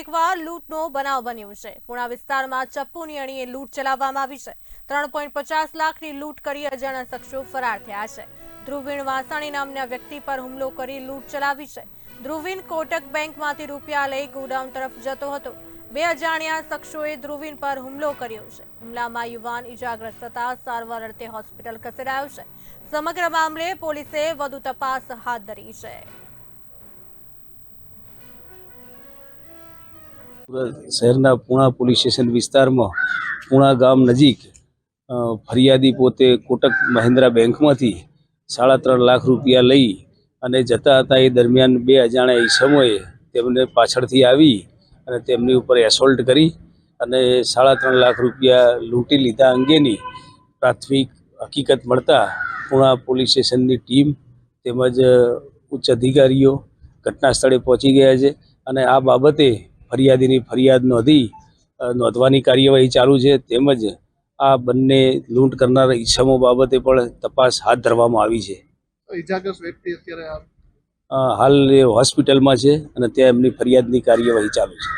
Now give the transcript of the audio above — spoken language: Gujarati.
એકવાર લૂંટનો બનાવ બન્યો છે. પુણા વિસ્તારમાં ચપ્પુની અણીએ લૂંટ ચલાવવામાં આવી છે. ત્રણ પચાસ લાખની લૂંટ કરી અજાણ્યા શખ્સો ફરાર થયા છે. ધ્રુવીણ વાસાણી નામના વ્યક્તિ પર હુમલો કરી લૂંટ ચલાવી છે. ધ્રુવીન કોટક બેંકમાંથી રૂપિયા લઈ ગોડાઉન તરફ જતો હતો. બે અજાણ્યા શખ્સોએ ધ્રુવીન પર હુમલો કર્યો છે. હુમલામાં યુવાન ઇજાગ્રસ્ત થતા સારવાર અર્થે હોસ્પિટલ ખસેડાયો છે. સમગ્ર મામલે પોલીસે વધુ તપાસ હાથ ધરી છે. સુરત શહેરના પૂણા પોલીસ સ્ટેશન વિસ્તારમાં પૂણા ગામ નજીક ફરિયાદી પોતે કોટક મહિન્દ્રા બેંકમાંથી સાડા ત્રણ લાખ રૂપિયા લઈ અને જતા હતા એ દરમિયાન બે અજાણ્યા ઈસમોએ તેમને પાછળથી આવી અને તેમની ઉપર એસોલ્ટ કરી અને સાડા ત્રણ લાખ રૂપિયા લૂંટી લીધા અંગેની પ્રાથમિક હકીકત મળતા પૂણા પોલીસ સ્ટેશનની ટીમ તેમજ ઉચ્ચ અધિકારીઓ ઘટના સ્થળે પહોંચી ગયા છે અને આ બાબતે ફરિયાદીની ફરિયાદ નોંધી નોંધવાની કાર્યવાહી ચાલુ છે તેમજ આ બંને લૂંટ કરનાર ઈસમો બાબતે પણ તપાસ હાથ ધરવામાં આવી છે. હાલ એ હોસ્પિટલમાં છે અને ત્યાં એમની ફરિયાદની કાર્યવાહી ચાલુ છે.